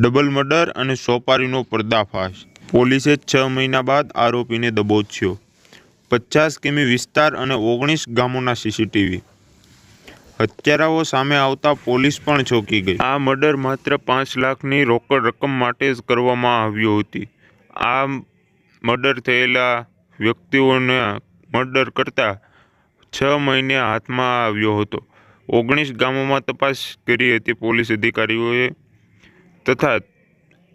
Double murder અને સોપારીનો પર્દાફાશ. પોલીસે છ મહિના બાદ આરોપીને દબોચ્યો. પચાસ કિમી વિસ્તાર અને ઓગણીસ ગામોના સીસીટીવી હત્યારાઓ સામે આવતા પોલીસ પણ ચોંકી ગઈ. આ મર્ડર માત્ર પાંચ લાખની રોકડ રકમ માટે જ કરવામાં આવ્યું હતી. આ મર્ડર થયેલા વ્યક્તિઓને મર્ડર કરતા છ મહિને હાથમાં આવ્યો હતો. ઓગણીસ ગામોમાં તપાસ કરી હતી પોલીસ અધિકારીઓએ. તથા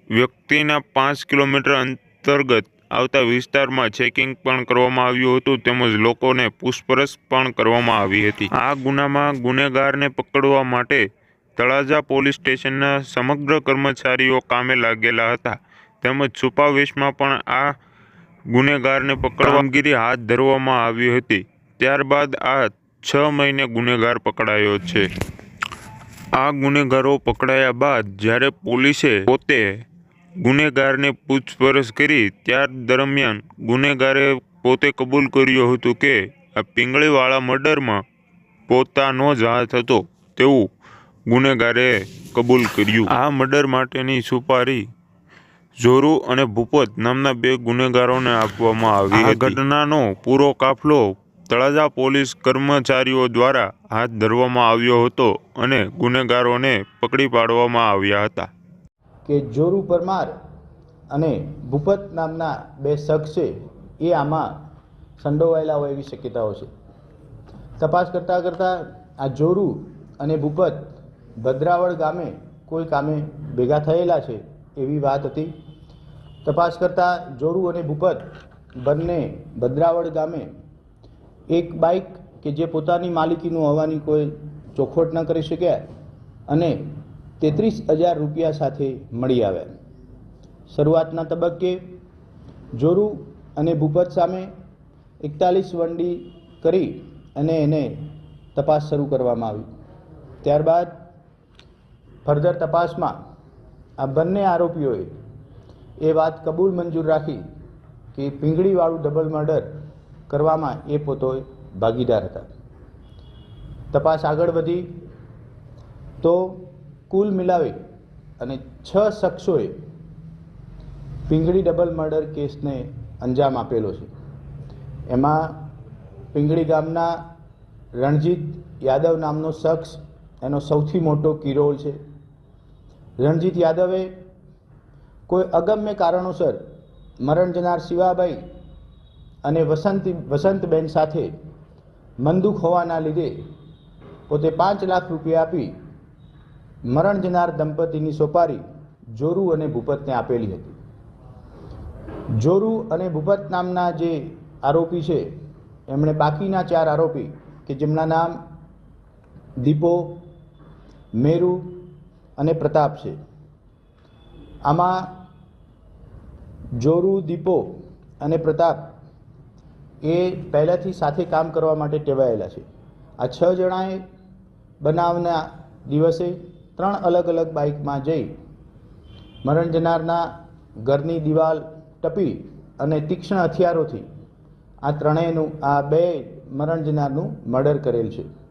વ્યક્તિના પાંચ કિલોમીટર અંતર્ગત આવતા વિસ્તારમાં ચેકિંગ પણ કરવામાં આવ્યું હતું, તેમજ લોકોને પૂછપરછ પણ કરવામાં આવી હતી. આ ગુનામાં ગુનેગારને પકડવા માટે તળાજા પોલીસ સ્ટેશનના સમગ્ર કર્મચારીઓ કામે લાગેલા હતા, તેમજ છુપાવેશમાં પણ આ ગુનેગારને પકડવા કામગીરી હાથ ધરવામાં આવી હતી. ત્યારબાદ આ છ મહિને ગુનેગાર પકડાયો છે. આ ગુનેગારો પકડાયા બાદ જ્યારે પોલીસે પોતે ગુનેગારને પૂછપરછ કરી ત્યાર દરમિયાન ગુનેગારે પોતે કબૂલ કર્યું હતું કે આ પિંગળીવાળા મર્ડરમાં પોતાનો જ હાથ હતો. તેવું ગુનેગારે કબૂલ કર્યું. આ મર્ડર માટેની સુપારી જોરુ અને ભૂપત નામના બે ગુનેગારોને આપવામાં આવી હતી. ઘટનાનો પૂરો કાફલો તળાજા પોલીસ કર્મચારીઓ દ્વારા હાથ ધરવામાં આવ્યો હતો અને ગુનેગારોને પકડી પાડવામાં આવ્યા હતા. કે જોરુ પરમાર અને ભૂપત નામના બે શખ્સ એ આમાં સંડોવાયેલા હોય એવી શક્યતાઓ છે. તપાસ કરતાં કરતાં આ જોરુ અને ભૂપત ભદ્રાવળ ગામે કોઈ કામે ભેગા થયેલા છે એવી વાત હતી. તપાસ કરતાં જોરુ અને ભૂપત બંને ભદ્રાવળ ગામે એક બાઇક કે જે પોતાની માલિકીનું હોવાની કોઈ ચોખવટ ન કરી શક્યા અને તેત્રીસ હજાર રૂપિયા સાથે મળી આવ્યા શરૂઆતના તબક્કે જોરુ અને ભૂપત સામે એકતાલીસ વંડી કરી અને એને તપાસ શરૂ કરવામાં આવી. ત્યારબાદ ફર્ધર તપાસમાં આ બંને આરોપીઓએ એ વાત કબૂલ મંજૂર રાખી કે પીંગળીવાળું ડબલ મર્ડર કરવામાં એ પોતો ભાગીદાર હતા. તપાસ આગળ વધી તો કુલ મિલાવી અને છ શખ્સોએ પિંગળી ડબલ મર્ડર કેસને અંજામ આપેલો છે. એમાં પિંગળી ગામના રણજીત યાદવ નામનો શખ્સ, એનો સૌથી મોટો કિરોલ છે. રણજીત યાદવે કોઈ અગમ્ય કારણોસર મરણ જનાર શિવાભાઈ અને વસંત વસંતબેન સાથે મંદુક હોવાના લીધે પોતે પાંચ લાખ રૂપિયા આપી મરણ જનાર દંપતીની સોપારી જોરુ અને ભૂપતને આપેલી હતી. જોરુ અને ભૂપત નામના જે આરોપી છે, એમણે બાકીના ચાર આરોપી કે જેમના નામ દીપો, મેરુ અને પ્રતાપ છે. આમાં જોરુ, દીપો અને પ્રતાપ એ પહેલાંથી સાથે કામ કરવા માટે ટેવાયેલા છે. આ છ જણાએ બનાવના દિવસે ત્રણ અલગ અલગ બાઇકમાં જઈ મરણ જનારના ઘરની દિવાલ ટપી અને તીક્ષ્ણ હથિયારોથી આ ત્રણેયનું, આ બે મરણ જનારનું મર્ડર કરેલ છે.